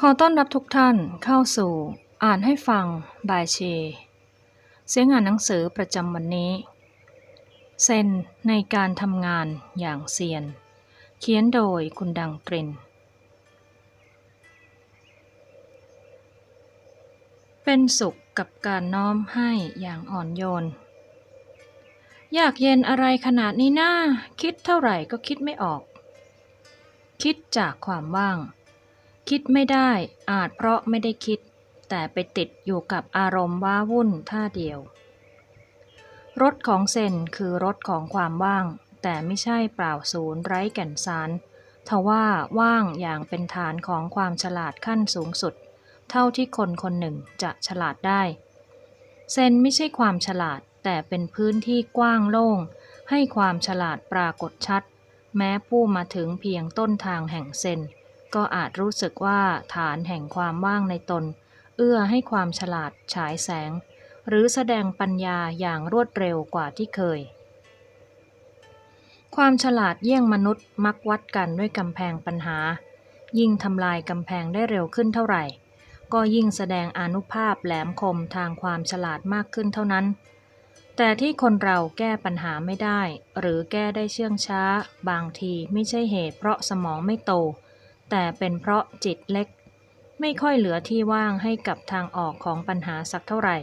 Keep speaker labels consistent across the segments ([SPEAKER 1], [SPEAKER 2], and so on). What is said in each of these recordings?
[SPEAKER 1] ขอต้อนรับทุกท่านเข้าสู่ อ่านให้ฟังบายเชเสียงอ่านหนังสือประจำวันนี้ เซนในการทำงานอย่างเซียน เขียนโดยคุณดังตริน เป็นสุขกับการน้อมให้อย่างอ่อนโยน อยากเย็นอะไรขนาดนี้นะคิดเท่าไหร่ก็คิดไม่ออก คิดจากความว่าง คิดไม่ได้อาจเพราะไม่ได้คิด แต่ไปติดอยู่กับอารมณ์ว้าวุ่นท่าเดียว รถของเซนคือรถของความว่าง แต่ไม่ใช่เปล่าศูนย์ไร้แก่นสารทว่าว่างอย่างเป็นฐานของความฉลาดขั้นสูงสุด เท่าที่คนคนหนึ่งจะฉลาดได้ เซนไม่ใช่ความฉลาดแต่เป็นพื้นที่กว้างโล่ง ให้ความฉลาดปรากฏชัด แม้ผู้มาถึงเพียงต้นทางแห่งเซน ก็อาจรู้สึกว่าฐานแห่งความว่างในตน เอื้อให้ความฉลาดฉายแสง หรือแสดงปัญญาอย่างรวดเร็วกว่าที่เคย ความฉลาดเยี่ยงมนุษย์มักวัดกันด้วยกำแพงปัญหา ยิ่งทำลายกำแพงได้เร็วขึ้นเท่าไหร่ ก็ยิ่งแสดงอนุภาพแหลมคมทางความฉลาดมากขึ้นเท่านั้น แต่ที่คนเราแก้ปัญหาไม่ได้ หรือแก้ได้เชื่องช้า บางทีไม่ใช่เหตุเพราะสมองไม่โต แต่เป็นเพราะจิตเล็ก ไม่ค่อยเหลือที่ว่างให้กับทางออกของปัญหาสักเท่าไหร่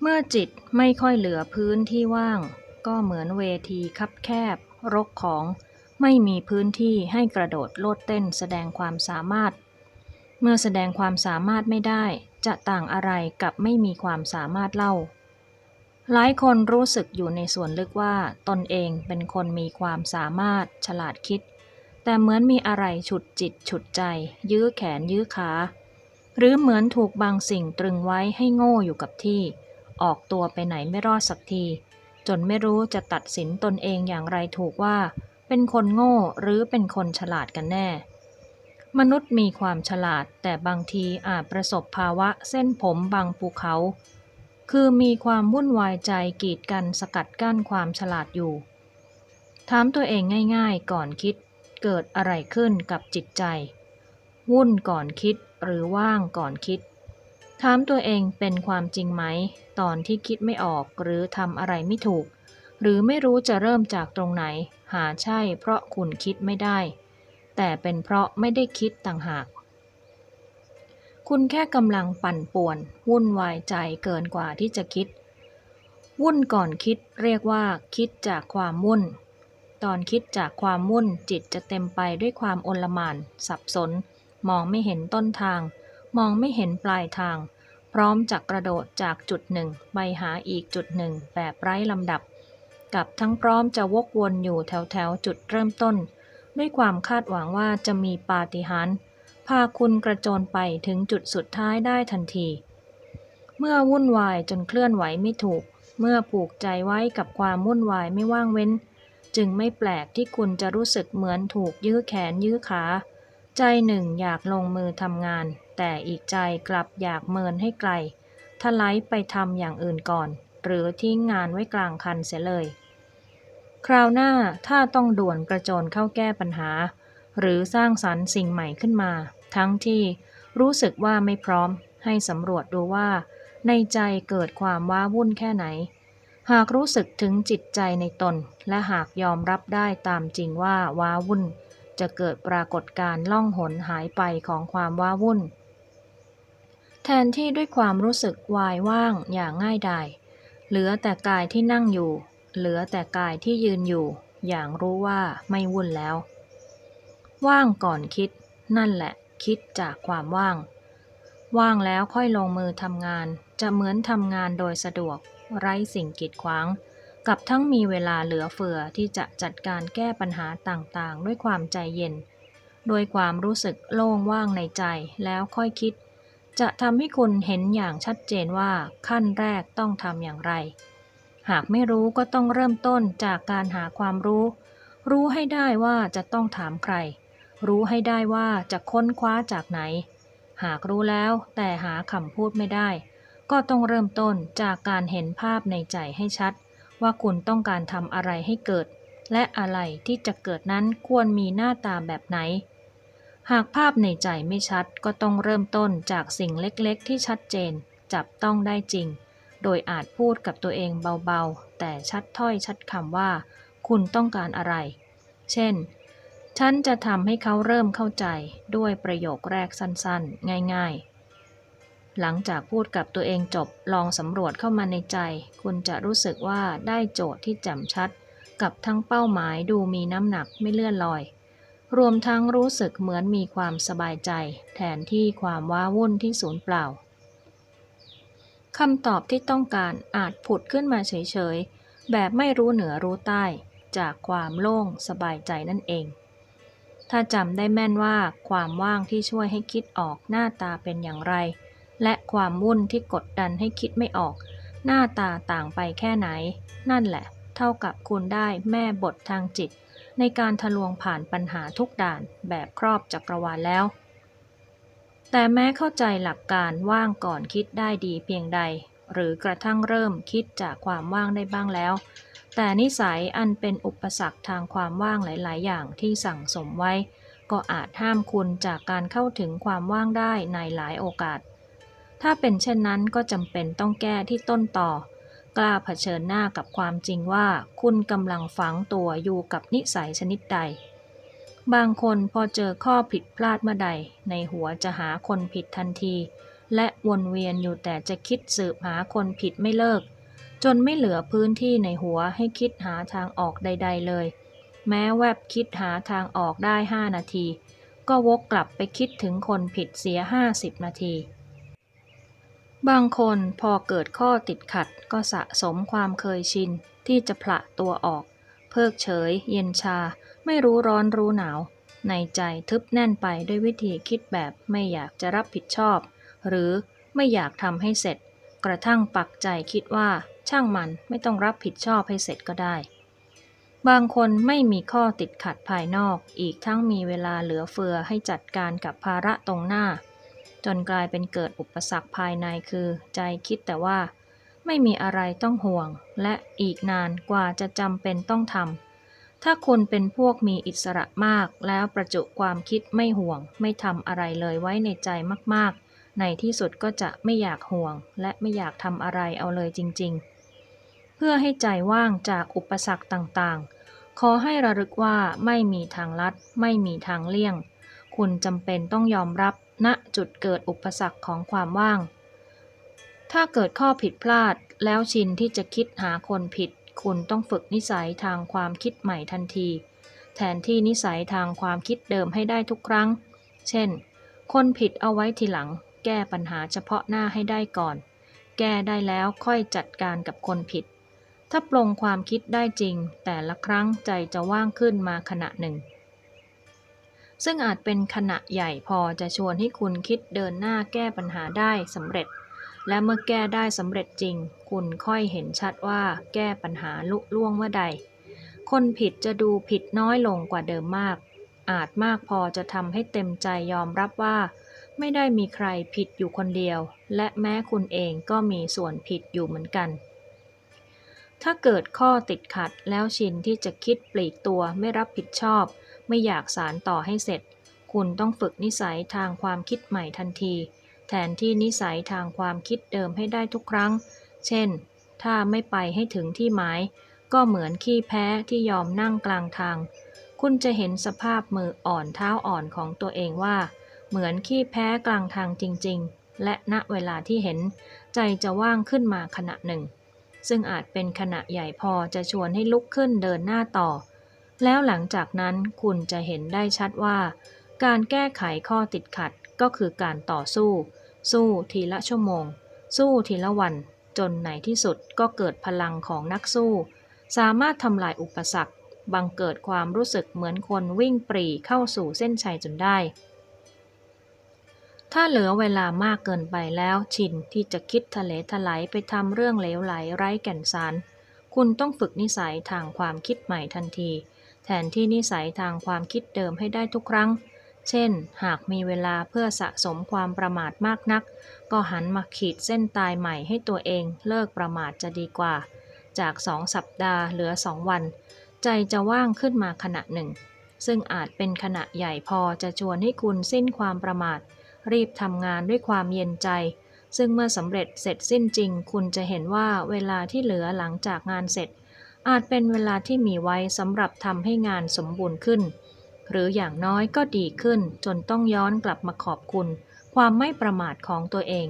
[SPEAKER 1] เมื่อจิตไม่ค่อยเหลือพื้นที่ว่าง ก็เหมือนเวทีคับแคบ รกของไม่มีพื้นที่ให้กระโดดโลดเต้นแสดงความสามารถ เมื่อแสดงความสามารถไม่ได้จะต่างอะไรกับไม่มีความสามารถเล่า หลายคนรู้สึกอยู่ในส่วนลึกว่าตนเองเป็นคนมีความสามารถฉลาดคิด แต่เหมือนมีอะไรฉุดจิตฉุดใจ ยื้อแขนยื้อขา หรือเหมือนถูกบางสิ่งตรึงไว้ให้โง่อยู่กับที่ ออกตัวไปไหนไม่รอดสักที จนไม่รู้จะตัดสินตนเองอย่างไรถูกว่า เป็นคนโง่หรือเป็นคนฉลาดกันแน่ มนุษย์มีความฉลาดแต่บางทีอาจประสบภาวะเส้นผมบางภูเขา คือมีความวุ่นวายใจกีดกันสกัดกั้นความฉลาดอยู่ถามตัวเองง่าย ๆ ก่อนคิด เกิดอะไรขึ้นกับจิตใจ วุ่นก่อนคิดหรือว่างก่อนคิด ถามตัวเองเป็นความจริงไหม ตอนที่คิดไม่ออกหรือทำอะไรไม่ถูก หรือไม่รู้จะเริ่มจากตรงไหน หาใช่เพราะคุณคิดไม่ได้ แต่เป็นเพราะไม่ได้คิดต่างหาก คุณแค่กำลังปั่นป่วน วุ่นวายใจเกินกว่าที่จะคิด วุ่นก่อนคิดเรียกว่าคิดจากความวุ่น ตอนคิดจากความวุ่นจิตจะเต็มไปด้วยความโอลมาน สับสน มองไม่เห็นต้นทาง มองไม่เห็นปลายทาง พร้อมจะกระโดดจากจุดหนึ่งไปหาอีกจุดหนึ่งแบบไร้ลำดับ กับทั้งพร้อมจะวกวนอยู่แถวแถวจุดเริ่มต้น ด้วยความคาดหวังว่าจะมีปาฏิหาริย์พาคุณกระโจนไปถึงจุดสุดท้ายได้ทันที เมื่อวุ่นวายจนเคลื่อนไหวไม่ถูก เมื่อผูกใจไว้กับความวุ่นวายไม่ว่างเว้น จึงไม่แปลกที่คุณจะรู้สึกเหมือนถูกยื้อแขนยื้อขา ใจหนึ่งอยากลงมือทำงาน แต่อีกใจกลับอยากเมินให้ไกลทลายไปทำอย่างอื่นก่อน หรือทิ้งงานไว้กลางคันเสียเลย คราวหน้าถ้าต้องด่วนกระโจนเข้าแก้ปัญหา หรือสร้างสรรค์สิ่งใหม่ขึ้นมา ทั้งที่รู้สึกว่าไม่พร้อม ให้สำรวจดูว่า ในใจเกิดความว้าวุ่นแค่ไหน หากรู้สึกถึงจิตใจในตน และหากยอมรับได้ตามจริงว่าว้าวุ่น จะเกิดปรากฏการ์ล่องหนหายไปของความว้าวุ่น แทนที่ด้วยความรู้สึกวายว่างอย่างง่ายดายเหลือแต่กายที่นั่งอยู่ เหลือแต่กายที่ยืนอยู่ อย่างรู้ว่าไม่วุ่นแล้ว ว่างก่อนคิด นั่นแหละ คิดจากความว่าง ว่างแล้วค่อยลงมือทำงาน จะเหมือนทำงานโดยสะดวก ไร้สิ่งกีดขวาง กับทั้งมีเวลาเหลือเฟือที่จะจัดการแก้ปัญหาต่างๆ ด้วยความใจเย็น โดยความรู้สึกโล่งว่างในใจแล้วค่อยคิด จะทำให้คุณเห็นอย่างชัดเจนว่าขั้นแรกต้องทำอย่างไร หากไม่รู้ก็ต้องเริ่มต้นจากการหาความรู้ รู้ให้ได้ว่าจะต้องถามใคร รู้ให้ได้ว่าจะค้นคว้าจากไหน หากรู้แล้วแต่หาคำพูดไม่ได้ ก็ต้องเริ่มต้นจากการเห็นภาพในใจให้ชัด ว่าคุณต้องการทำอะไรให้เกิด และอะไรที่จะเกิดนั้นควรมีหน้าตาแบบไหน หากภาพในใจไม่ชัดก็ต้องเริ่มต้นจากสิ่งเล็กๆ ที่ชัดเจน จับต้องได้จริง โดยอาจพูดกับตัวเองเบาๆ แต่ชัดถ้อยชัดคำว่า คุณต้องการอะไร เช่น ฉันจะทำให้เขาเริ่มเข้าใจด้วยประโยคแรกสั้นๆ ง่ายๆ หลังจากพูดกับตัวเองจบลองสำรวจเข้ามาในใจ คุณจะรู้สึกว่าได้โจทย์ที่แจ่มชัด กับทั้งเป้าหมายดูมีน้ำหนักไม่เลื่อนลอย รวมทั้งรู้สึกเหมือนมีความสบายใจ แทนที่ความว้าวุ่นที่สูญเปล่าคำตอบที่ต้องการอาจผุดขึ้นมาเฉยๆ แบบไม่รู้เหนือรู้ใต้ จากความโล่งสบายใจนั่นเอง ถ้าจำได้แม่นว่าความว่างที่ช่วยให้คิดออกหน้าตาเป็นอย่างไร และความวุ่นที่กดดันให้คิดไม่ออก หน้าตาต่างไปแค่ไหน นั่นแหละ เท่ากับคุณได้แม่บททางจิต ในการทะลวงผ่านปัญหาทุกด่านแบบครอบจักรวาลแล้ว แต่แม้เข้าใจหลักการว่างก่อนคิดได้ดีเพียงใด หรือกระทั่งเริ่มคิดจากความว่างได้บ้างแล้ว แต่นิสัยอันเป็นอุปสรรคทางความว่างหลาย ๆ อย่างที่สั่งสมไว้ก็อาจห้ามคุณจากการเข้าถึงความว่างได้ในหลายโอกาส ถ้าเป็นเช่นนั้นก็จำเป็นต้องแก้ที่ต้นต่อ กล้าเผชิญหน้ากับความจริงว่าคุณกำลังฝังตัวอยู่กับนิสัยชนิดใด บางคนพอเจอข้อผิดพลาดเมื่อใด ในหัวจะหาคนผิดทันที และวนเวียนอยู่แต่จะคิดสืบหาคนผิดไม่เลิก จนไม่เหลือพื้นที่ในหัวให้คิดหาทางออกใด ๆ เลย แม้แวบคิดหาทางออกได้ 5 นาที ก็วกกลับไปคิดถึงคนผิดเสีย 50 นาที บางคนพอเกิดข้อติดขัดก็สะสมความเคยชิน ที่จะผละตัวออก เพิกเฉย เย็นชา ไม่รู้ร้อนรู้หนาว ในใจทึบแน่นไปด้วยวิธีคิดแบบไม่อยากจะรับผิดชอบ หรือไม่อยากทำให้เสร็จ กระทั่งปักใจคิดว่า ช่างมันไม่ต้องรับผิดชอบให้เสร็จก็ได้ บางคนไม่มีข้อติดขัดภายนอก อีกทั้งมีเวลาเหลือเฟือให้จัดการกับภาระตรงหน้า จนกลายเป็นเกิดอุปสรรคภายในคือ ใจคิดแต่ว่า ไม่มีอะไรต้องห่วง และอีกนานกว่าจะจำเป็นต้องทำถ้าคุณเป็นพวกมีอิสระมาก แล้วประจุความคิดไม่ห่วง ไม่ทำอะไรเลยไว้ในใจมากๆ ในที่สุดก็จะไม่อยากห่วง และไม่อยากทำอะไรเอาเลยจริง ๆ เพื่อให้ใจว่างจากอุปสรรคต่างๆขอให้ระลึกว่าไม่มีทางลัด ไม่มีทางเลี่ยง คุณจำเป็นต้องยอมรับ ณจุดเกิดอุปสรรคของความว่าง ถ้าเกิดข้อผิดพลาดแล้วชินที่จะคิดหาคนผิด คุณต้องฝึกนิสัยทางความคิดใหม่ทันที แทนที่นิสัยทางความคิดเดิมให้ได้ทุกครั้ง เช่น คนผิดเอาไว้ทีหลัง แก้ปัญหาเฉพาะหน้าให้ได้ก่อน แก้ได้แล้วค่อยจัดการกับคนผิด ถ้าปลงความคิดได้จริง แต่ละครั้งใจจะว่างขึ้นมาขณะหนึ่ง ซึ่งอาจเป็นขณะใหญ่พอจะชวนให้คุณคิดเดินหน้าแก้ปัญหาได้สำเร็จ และเมื่อแก้ได้สำเร็จจริง คุณค่อยเห็นชัดว่าแก้ปัญหาลุล่วงเมื่อใด คนผิดจะดูผิดน้อยลงกว่าเดิมมาก อาจมากพอจะทำให้เต็มใจยอมรับว่า ไม่ได้มีใครผิดอยู่คนเดียว และแม้คุณเองก็มีส่วนผิดอยู่เหมือนกันถ้าเกิดข้อติดขัดแล้วชินที่จะคิดปลีกตัวไม่รับผิดชอบ ไม่อยากสารต่อให้เสร็จ คุณต้องฝึกนิสัยทางความคิดใหม่ทันที แทนที่นิสัยทางความคิดเดิมให้ได้ทุกครั้ง เช่น ถ้าไม่ไปให้ถึงที่หมาย ก็เหมือนขี้แพ้ที่ยอมนั่งกลางทาง คุณจะเห็นสภาพมืออ่อนเท้าอ่อนของตัวเองว่า เหมือนขี้แพ้กลางทางจริง ๆ และณเวลาที่เห็น ใจจะว่างขึ้นมาขณะหนึ่งซึ่งอาจเป็นขณะใหญ่พอจะชวนให้ลุกขึ้นเดินหน้าต่อ แล้วหลังจากนั้นคุณจะเห็นได้ชัดว่า การแก้ไขข้อติดขัดก็คือการต่อสู้ สู้ทีละชั่วโมง สู้ทีละวัน จนในที่สุดก็เกิดพลังของนักสู้ สามารถทำลายอุปสรรค บังเกิดความรู้สึกเหมือนคนวิ่งปรีเข้าสู่เส้นชัยจนได้ ถ้าเหลือเวลามากเกินไปแล้วชินที่จะคิดทะเลถลายไปทำเรื่องเลวไหลไร้แก่นสาร คุณต้องฝึกนิสัยทางความคิดใหม่ทันที ทนที่นิสัยทางความคิดเดิมให้ได้ทุกครั้ง เช่น หากมีเวลาเพื่อสะสมความประมาทมากนัก ก็หันมาขีดเส้นตายใหม่ให้ตัวเองเลิกประมาทจะดีกว่า จากสองสัปดาห์เหลือสองวัน ใจจะว่างขึ้นมาขณะหนึ่ง ซึ่งอาจเป็นขณะใหญ่พอจะชวนให้คุณสิ้นความประมาท รีบทำงานด้วยความเย็นใจ ซึ่งเมื่อสำเร็จเสร็จสิ้นจริง คุณจะเห็นว่าเวลาที่เหลือหลังจากงานเสร็จ อาจเป็นเวลาที่มีไว้สำหรับทำให้งานสมบูรณ์ขึ้น หรืออย่างน้อยก็ดีขึ้นจนต้องย้อนกลับมาขอบคุณ ความไม่ประมาทของตัวเอง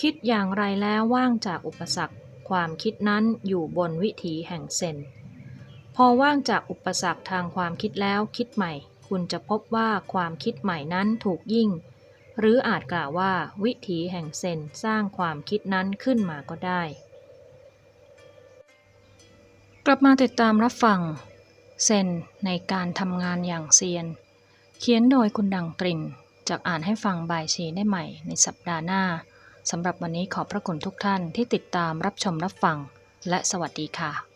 [SPEAKER 1] คิดอย่างไรแล้วว่างจากอุปสรรค ความคิดนั้นอยู่บนวิถีแห่งเซนพอว่างจากอุปสรรคทางความคิดแล้วคิดใหม่ คุณจะพบว่าความคิดใหม่นั้นถูกยิ่ง หรืออาจกล่าวว่าวิถีแห่งเซนสร้างความคิดนั้นขึ้นมาก็ได้ กลับมาติดตามรับฟังเซนในการทำงานอย่างเซียน เขียนโดยคุณดังตรินจากอ่านให้ฟังบายชีได้ใหม่ในสัปดาห์หน้าสำหรับวันนี้ขอบพระคุณทุกท่านที่ติดตามรับชมรับฟัง และสวัสดีค่ะ